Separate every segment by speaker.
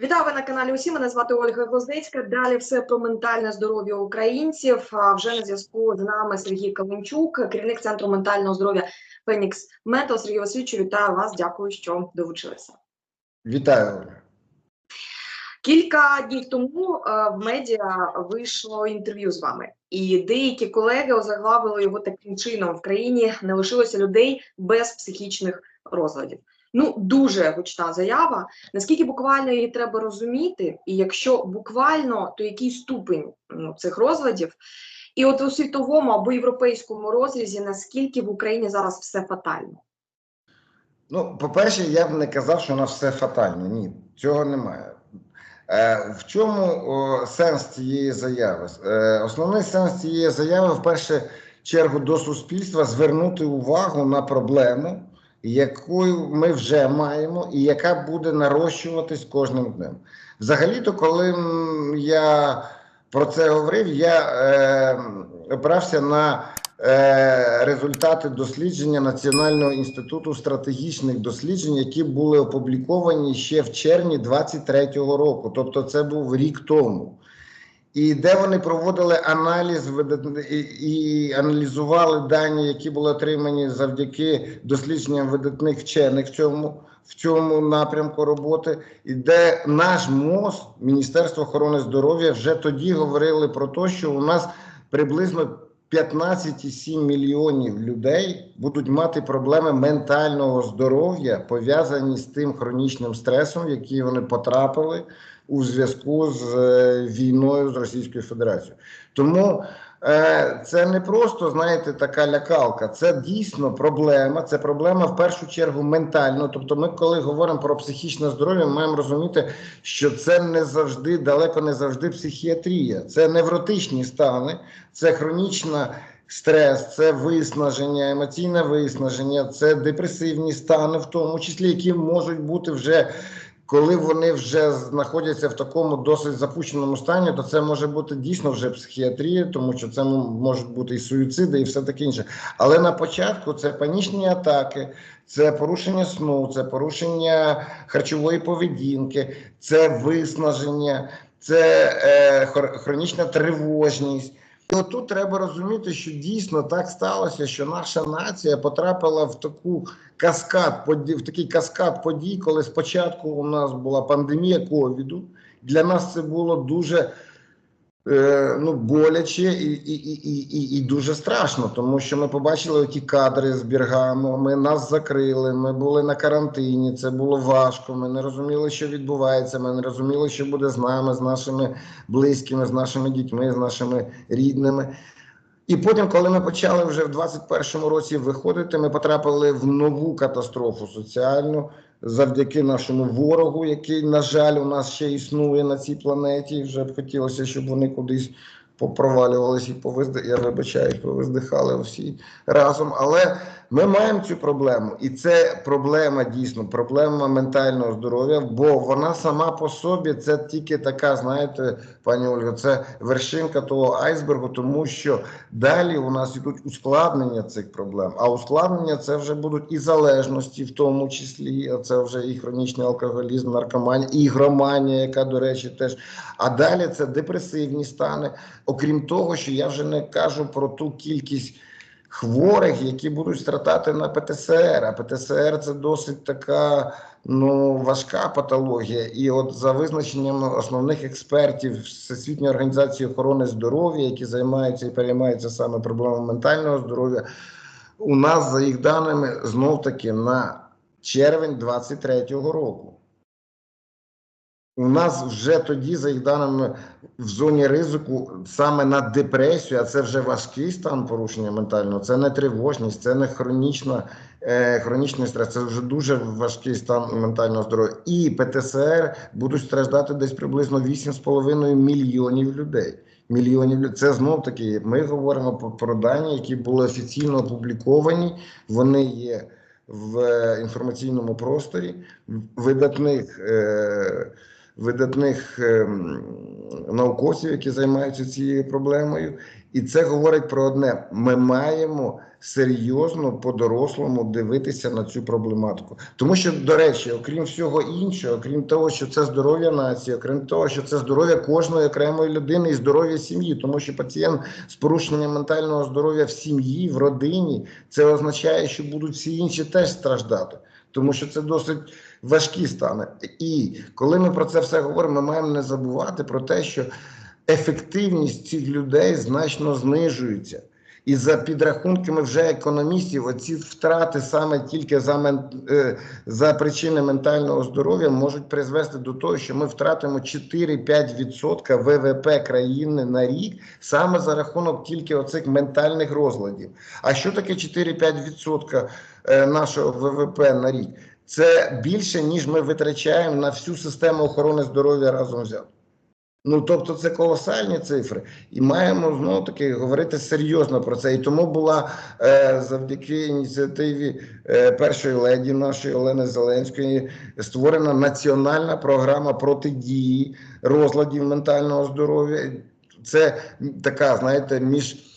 Speaker 1: Вітаю ви на каналі. Усі мене звати Ольга Гвоздецька. Далі все про ментальне здоров'я українців. А вже на зв'язку з нами Сергій Каленчук, керівник центру ментального здоров'я Фенікс Метал. Сергій Васильович, вітаю вас. Дякую, що долучилися.
Speaker 2: Вітаю. Оля.
Speaker 1: Кілька днів тому е, в медіа вийшло інтерв'ю з вами, і деякі колеги озаглавили його таким чином: в країні не лишилося людей без психічних розладів. Ну, дуже гучна заява. Наскільки буквально її треба розуміти, і якщо буквально, то який ступень ну, цих розладів? І от у світовому або європейському розрізі, наскільки в Україні зараз все фатально?
Speaker 2: Ну, по-перше, я б не казав, що у нас все фатально. Ні, цього немає. Е, в чому сенс цієї заяви? Е, основний сенс цієї заяви, в першу чергу, до суспільства звернути увагу на проблему, яку ми вже маємо, і яка буде нарощуватись кожним днем. Взагалі-то, коли я про це говорив, я е, опирався на е, результати дослідження Національного інституту стратегічних досліджень, які були опубліковані ще в червні 23-го року, тобто це був рік тому. І де вони проводили аналіз і аналізували дані, які були отримані завдяки дослідженням видатних вчених в цьому, в цьому напрямку роботи, і де наш МОЗ, Міністерство охорони здоров'я, вже тоді говорили про те, що у нас приблизно 15,7 мільйонів людей будуть мати проблеми ментального здоров'я, пов'язані з тим хронічним стресом, в який вони потрапили у зв'язку з е, війною з Російською Федерацією. Тому це не просто, знаєте, така лякалка, це дійсно проблема. Це проблема в першу чергу ментально. Тобто, ми, коли говоримо про психічне здоров'я, ми маємо розуміти, що це не завжди, далеко не завжди психіатрія, це невротичні стани, це хронічна. Стрес, це виснаження, емоційне виснаження, це депресивні стани, в тому числі, які можуть бути вже коли вони вже знаходяться в такому досить запущеному стані, то це може бути дійсно вже психіатрія, тому що це можуть бути і суїциди, і все таке інше. Але на початку це панічні атаки, це порушення сну, це порушення харчової поведінки, це виснаження, це е, хронічна тривожність. І отут треба розуміти, що дійсно так сталося, що наша нація потрапила в таку каскад подій, в такий каскад подій, коли спочатку у нас була пандемія ковіду. Для нас це було дуже ну, боляче і, і, і, і, і, дуже страшно, тому що ми побачили ті кадри з Біргамо, ми нас закрили, ми були на карантині, це було важко. Ми не розуміли, що відбувається. Ми не розуміли, що буде з нами, з нашими близькими, з нашими дітьми, з нашими рідними. І потім, коли ми почали вже в 21-му році виходити, ми потрапили в нову катастрофу соціальну завдяки нашому ворогу, який, на жаль, у нас ще існує на цій планеті. Вже б хотілося, щоб вони кудись попровалювалися і повизди... я вибачаю, повиздихали всі разом. Але ми маємо цю проблему, і це проблема дійсно, проблема ментального здоров'я, бо вона сама по собі це тільки така, знаєте, пані Ольга, це вершинка того айсбергу, тому що далі у нас ідуть ускладнення цих проблем. А ускладнення це вже будуть і залежності, в тому числі, це вже і хронічний алкоголізм, наркоманія, і громанія, яка, до речі, теж. А далі це депресивні стани. Окрім того, що я вже не кажу про ту кількість хворих, які будуть страдати на ПТСР. А ПТСР це досить така ну, важка патологія. І от за визначенням основних експертів Всесвітньої організації охорони здоров'я, які займаються і переймаються саме проблемами ментального здоров'я, у нас, за їх даними, знов таки на червень 23-го року. У нас вже тоді, за їх даними, в зоні ризику саме на депресію, а це вже важкий стан порушення ментального, це не тривожність, це не хронічна, е, хронічний стрес, це вже дуже важкий стан ментального здоров'я. І ПТСР будуть страждати десь приблизно 8,5 мільйонів людей. Мільйонів. Це знов таки. Ми говоримо про, про дані, які були офіційно опубліковані. Вони є в е, інформаційному просторі видатних. Е, видатних ем, науковців, які займаються цією проблемою. І це говорить про одне: ми маємо серйозно по-дорослому дивитися на цю проблематику. Тому що, до речі, окрім всього іншого, окрім того, що це здоров'я нації, окрім того, що це здоров'я кожної окремої людини і здоров'я сім'ї, тому що пацієнт з порушенням ментального здоров'я в сім'ї, в родині, це означає, що будуть всі інші теж страждати, тому що це досить важкі стани. І коли ми про це все говоримо, ми маємо не забувати про те, що ефективність цих людей значно знижується. І за підрахунками вже економістів, оці втрати саме тільки за, е, за причини ментального здоров'я можуть призвести до того, що ми втратимо 4-5% ВВП країни на рік саме за рахунок тільки оцих ментальних розладів. А що таке 4-5% е, нашого ВВП на рік? Це більше, ніж ми витрачаємо на всю систему охорони здоров'я разом взято. Ну, тобто, це колосальні цифри, і маємо знову таки говорити серйозно про це. І тому була е, завдяки ініціативі е, першої леді нашої Олени Зеленської створена національна програма протидії розладів ментального здоров'я. Це така, знаєте, між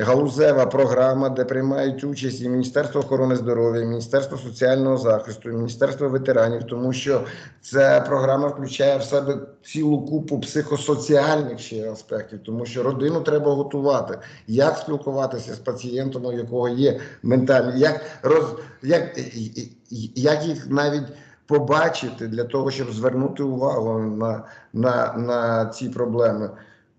Speaker 2: галузева програма, де приймають участь і Міністерство охорони здоров'я, і Міністерство соціального захисту, і Міністерство ветеранів, тому що ця програма включає в себе цілу купу психосоціальних ще аспектів, тому що родину треба готувати, як спілкуватися з пацієнтом, у якого є ментальні, як роз як, як їх навіть. Побачити для того, щоб звернути увагу на, на, на ці проблеми.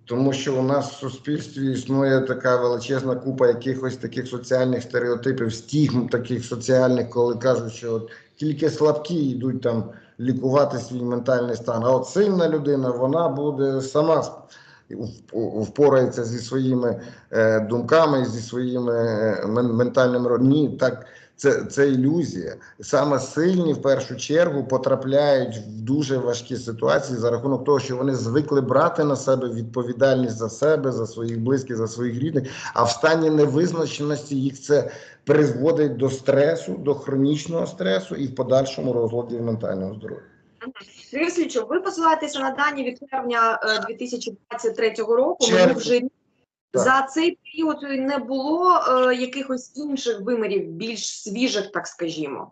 Speaker 2: Тому що у нас в суспільстві існує така величезна купа якихось таких соціальних стереотипів, стігм таких соціальних, коли кажуть, що от тільки слабкі йдуть там лікувати свій ментальний стан. А от сильна людина, вона буде сама впорається зі своїми е, думками, зі своїми е, мен- ментальними Ні, так. Це, це ілюзія. Саме сильні в першу чергу потрапляють в дуже важкі ситуації за рахунок того, що вони звикли брати на себе відповідальність за себе, за своїх близьких, за своїх рідних. А в стані невизначеності їх це призводить до стресу, до хронічного стресу і в подальшому розладів ментального здоров'я.
Speaker 1: Сергій Васильович, ви посилаєтеся на дані від червня е, 2023 року. Ми вже. За цей період не було е, якихось інших вимірів, більш свіжих, так скажімо.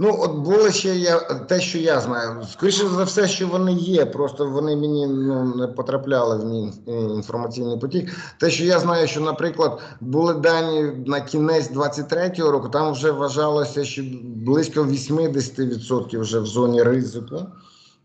Speaker 2: Ну, от було ще я те, що я знаю. Скоріше за все, що вони є. Просто вони мені ну не потрапляли в мій інформаційний потік. Те, що я знаю, що, наприклад, були дані на кінець 23-го року, там вже вважалося, що близько 80% вже в зоні ризику.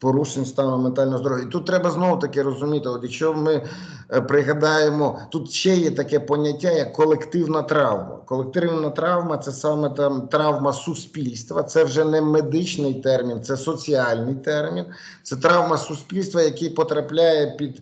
Speaker 2: Порушень стану ментального здоров'я. І тут треба знову таки розуміти, от якщо ми е, пригадаємо, тут ще є таке поняття, як колективна травма. Колективна травма це саме там травма суспільства, це вже не медичний термін, це соціальний термін. Це травма суспільства, який потрапляє під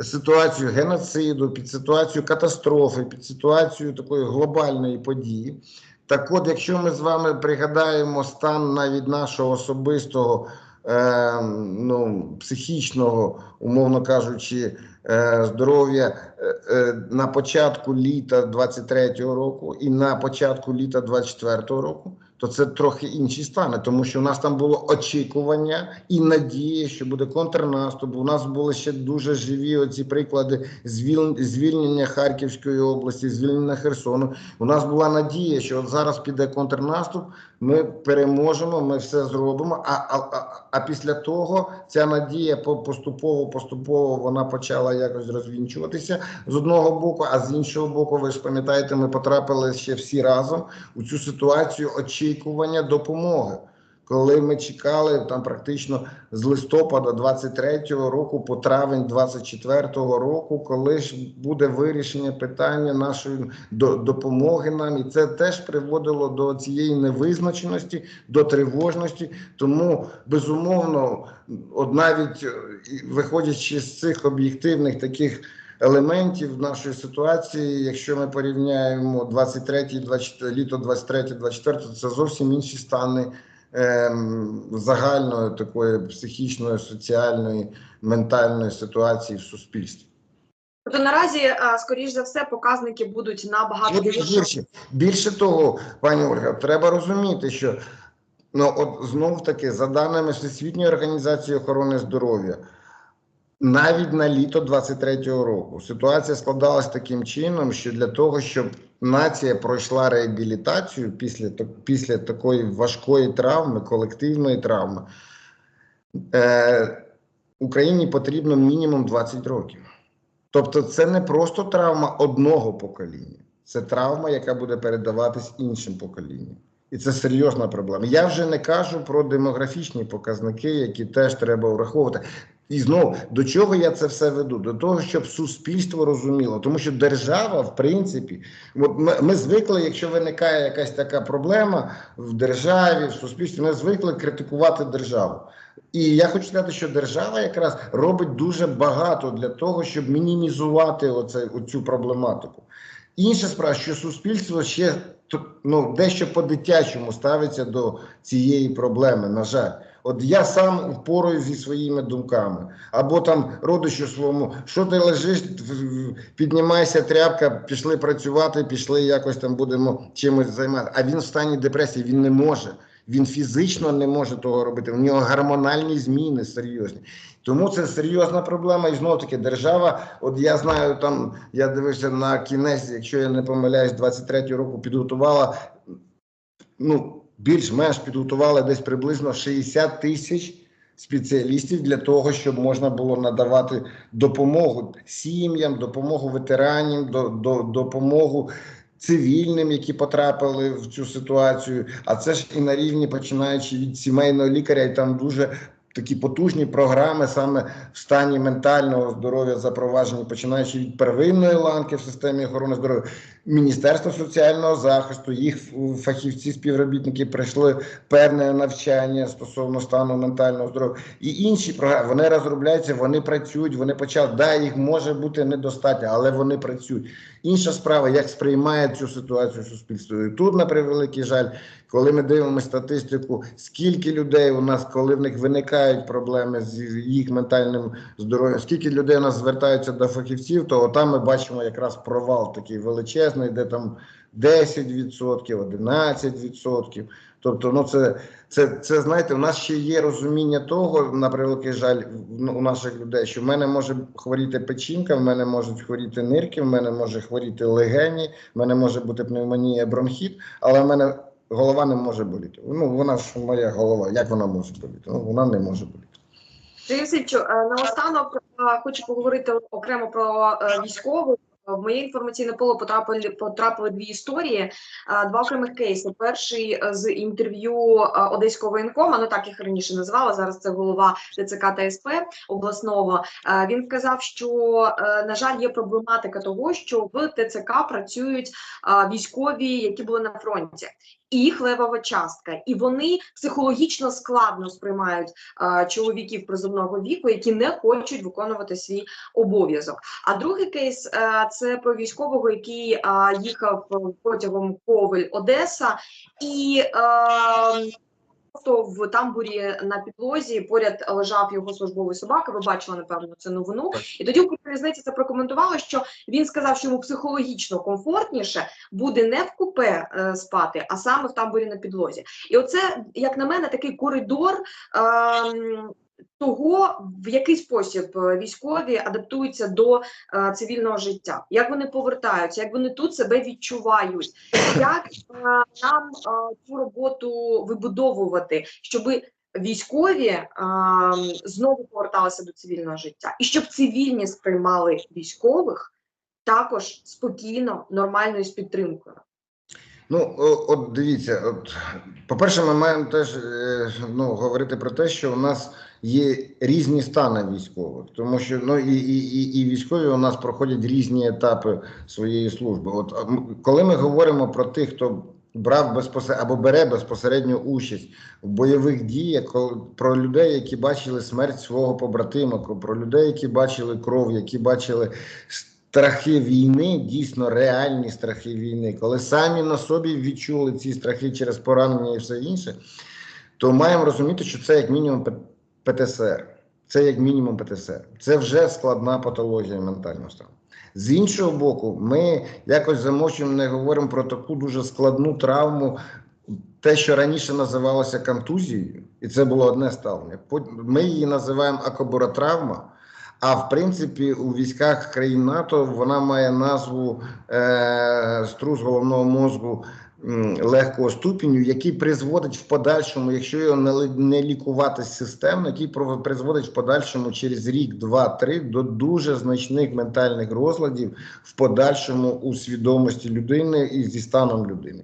Speaker 2: ситуацію геноциду, під ситуацію катастрофи, під ситуацію такої глобальної події. Так от, якщо ми з вами пригадаємо стан навіть нашого особистого е, ну, психічного, умовно кажучи, е, здоров'я е, е, на початку літа 23-го року і на початку літа 24-го року, то це трохи інші стани, тому що у нас там було очікування і надія, що буде контрнаступ. У нас були ще дуже живі оці приклади звіль- звільнення Харківської області, звільнення Херсону. У нас була надія, що от зараз піде контрнаступ, ми переможемо, ми все зробимо. А, а, а, після того ця надія по- поступово, поступово вона почала якось розвінчуватися з одного боку, а з іншого боку, ви ж пам'ятаєте, ми потрапили ще всі разом у цю ситуацію очікування допомоги. Коли ми чекали там практично з листопада 23-го року по травень 24-го року, коли ж буде вирішення питання нашої до, допомоги нам, і це теж приводило до цієї невизначеності, до тривожності. Тому безумовно, от навіть е, виходячи з цих об'єктивних таких. Елементів нашої ситуації, якщо ми порівняємо 23 24 літо 23 24 це зовсім інші стани загальної такої психічної, соціальної, ментальної ситуації в суспільстві.
Speaker 1: Тобто наразі, е, скоріш за все, показники будуть набагато гірші.
Speaker 2: Більше того, пані Ольга, треба розуміти, що Ну, от знов таки, за даними Всесвітньої організації охорони здоров'я, навіть на літо 23-го року ситуація складалась таким чином, що для того, щоб нація пройшла реабілітацію після, після такої важкої травми, колективної травми, е, Україні потрібно мінімум 20 років. Тобто, це не просто травма одного покоління, це травма, яка буде передаватись іншим поколінням. І це серйозна проблема. Я вже не кажу про демографічні показники, які теж треба враховувати. І знову до чого я це все веду? До того, щоб суспільство розуміло, тому що держава, в принципі, ми, ми звикли, якщо виникає якась така проблема в державі, в суспільстві, ми звикли критикувати державу. І я хочу сказати, що держава якраз робить дуже багато для того, щоб мінімізувати оце, оцю проблематику. Інша справа, що суспільство ще ну, дещо по-дитячому ставиться до цієї проблеми, на жаль. От я сам впорою зі своїми думками, або там родичу своєму, що ти лежиш, піднімайся, тряпка, пішли працювати, пішли якось там будемо чимось займатися. А він в стані депресії, він не може. Він фізично не може того робити. У нього гормональні зміни серйозні. Тому це серйозна проблема. І знову таки держава. От я знаю, там я дивився на кінець, якщо я не помиляюсь, 23 року підготувала. Ну, більш-менш підготувала десь приблизно 60 тисяч спеціалістів для того, щоб можна було надавати допомогу сім'ям, допомогу ветеранам, до, до, допомогу цивільним, які потрапили в цю ситуацію. А це ж і на рівні, починаючи від сімейного лікаря, і там дуже такі потужні програми саме в стані ментального здоров'я запроваджені, починаючи від первинної ланки в системі охорони здоров'я. Міністерство соціального захисту, їх фахівці, співробітники пройшли певне навчання стосовно стану ментального здоров'я і інші програми. Вони розробляються, вони працюють, вони почали. Да, їх може бути недостатньо, але вони працюють. Інша справа, як сприймає цю ситуацію суспільство. І тут, на превеликий жаль, коли ми дивимося статистику, скільки людей у нас, коли в них виникають проблеми з їх ментальним здоров'ям, скільки людей у нас звертаються до фахівців, то там ми бачимо якраз провал такий величезний, де там 10%, 11%. Тобто, ну це, це, це знаєте, у нас ще є розуміння того, на превеликий жаль, ну, у наших людей, що в мене може хворіти печінка, в мене можуть хворіти нирки, в мене може хворіти легені, в мене може бути пневмонія, бронхіт, але в мене голова не може боліти. Ну, вона ж моя голова. Як вона може боліти? Ну, вона не може боліти.
Speaker 1: Сергій Васильовичу, е, наостанок е, хочу поговорити окремо про е, військових. В моє інформаційне поле потрапили потрапили дві історії, е, два окремих кейси. Перший е, з інтерв'ю е, одеського воєнкома, ну так їх раніше називала. Зараз це голова ТЦК та СП обласного. Е, Він сказав, що е, на жаль є проблематика того, що в ТЦК працюють е, військові, які були на фронті, їх левова частка, і вони психологічно складно сприймають е, чоловіків призовного віку, які не хочуть виконувати свій обов'язок. А другий кейс е, це про військового, який е, їхав протягом Ковель Одеса, і е, просто в тамбурі на підлозі поряд лежав його службовий собака. Ви бачили напевно це новину. І тоді Укрзалізниці це прокоментувало, що він сказав, що йому психологічно комфортніше буде не в купе е, спати, а саме в тамбурі на підлозі. І оце, як на мене, такий коридор. ем, того, в який спосіб е, військові адаптуються до е, цивільного життя, як вони повертаються, як вони тут себе відчувають, як е, нам е, цю роботу вибудовувати, щоб військові е, знову поверталися до цивільного життя, і щоб цивільні сприймали військових також спокійно, нормально і з підтримкою.
Speaker 2: Ну, от дивіться, от, по-перше, ми маємо теж е, ну, говорити про те, що у нас є різні стани військових, тому що ну, і, і, і, військові у нас проходять різні етапи своєї служби. От коли ми говоримо про тих, хто брав безпосередньо або бере безпосередню участь в бойових діях, про людей, які бачили смерть свого побратима, про людей, які бачили кров, які бачили страхи війни, дійсно реальні страхи війни, коли самі на собі відчули ці страхи через поранення і все інше, то маємо розуміти, що це як мінімум ПТСР. Це як мінімум ПТСР. Це вже складна патологія ментального стану. З іншого боку, ми якось замовчуємо, не говоримо про таку дуже складну травму те, що раніше називалося контузією, і це було одне ставлення. Ми її називаємо акоборотравма. А в принципі, у військах країн НАТО вона має назву е, струс головного мозку легкого ступеню, який призводить в подальшому, якщо його не, лікувати системно, який призводить в подальшому через рік, два, три до дуже значних ментальних розладів в подальшому у свідомості людини і зі станом людини.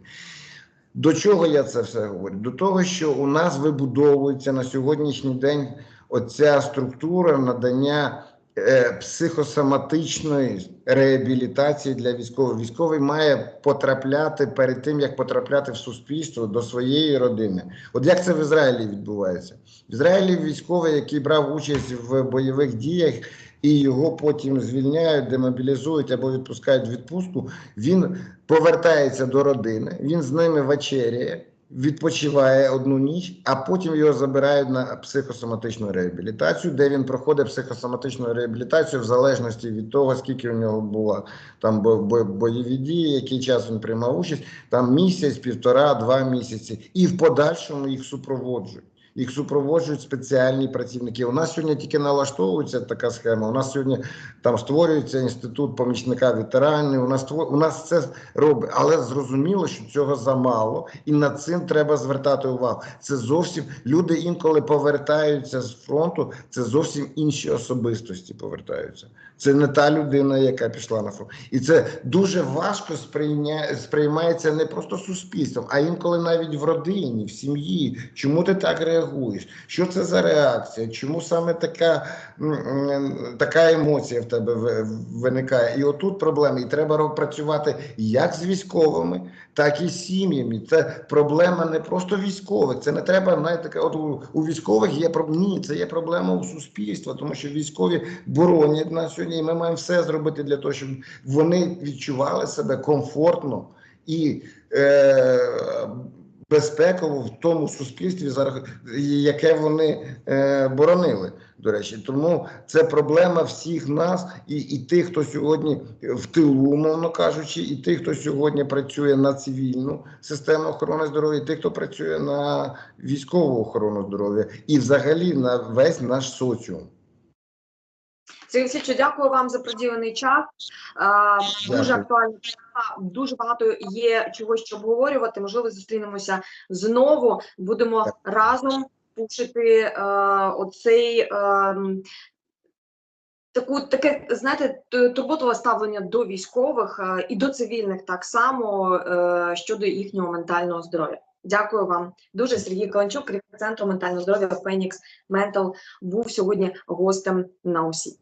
Speaker 2: До чого я це все говорю? До того, що у нас вибудовується на сьогоднішній день оця структура надання е, психосоматичної реабілітації для військових. Військовий має потрапляти перед тим, як потрапляти в суспільство до своєї родини. От як це в Ізраїлі відбувається? В Ізраїлі військовий, який брав участь в бойових діях, і його потім звільняють, демобілізують або відпускають відпустку. Він повертається до родини, він з ними вечеряє, відпочиває одну ніч, а потім його забирають на психосоматичну реабілітацію, де він проходить психосоматичну реабілітацію в залежності від того, скільки у нього було там бо- бо- бойові дії, який час він приймав участь, там місяць, півтора, два місяці, і в подальшому їх супроводжують. Їх супроводжують спеціальні працівники. У нас сьогодні тільки налаштовується така схема. У нас сьогодні там створюється інститут помічника ветеранів. У нас у нас це робить, але зрозуміло, що цього замало, і над цим треба звертати увагу. Це зовсім люди інколи повертаються з фронту. Це зовсім інші особистості повертаються. Це не та людина, яка пішла на фронт, і це дуже важко сприйня... сприймається не просто суспільством, а інколи навіть в родині, в сім'ї. Чому ти так реагуєш? Що це за реакція? Чому саме така, така емоція в тебе виникає? І отут проблеми. І треба працювати як з військовими, так і з сім'ями. Це проблема не просто військових. Це не треба знаєте, таке, от у, у військових є Ні, це є проблема у суспільства, тому що військові боронять нас сьогодні, і ми маємо все зробити для того, щоб вони відчували себе комфортно і е, безпеково в тому суспільстві, яке вони е, боронили. До речі, тому це проблема всіх нас, і, і тих, хто сьогодні в тилу, умовно кажучи, і тих, хто сьогодні працює на цивільну систему охорони здоров'я, і тих, хто працює на військову охорону здоров'я, і взагалі на весь наш соціум.
Speaker 1: Сергій Олексійович, дякую вам за приділений час. Дуже актуальна тема, дуже багато є чого що обговорювати. Можливо, зустрінемося знову. Будемо
Speaker 2: Так.
Speaker 1: разом пушити е, оцей. Е, Таку таке, знаєте, турботове ставлення до військових е, і до цивільних так само е, щодо їхнього ментального здоров'я. Дякую вам дуже. Сергій Каланчук, керівник центру ментального здоров'я Фенікс Ментал, був сьогодні гостем на усі.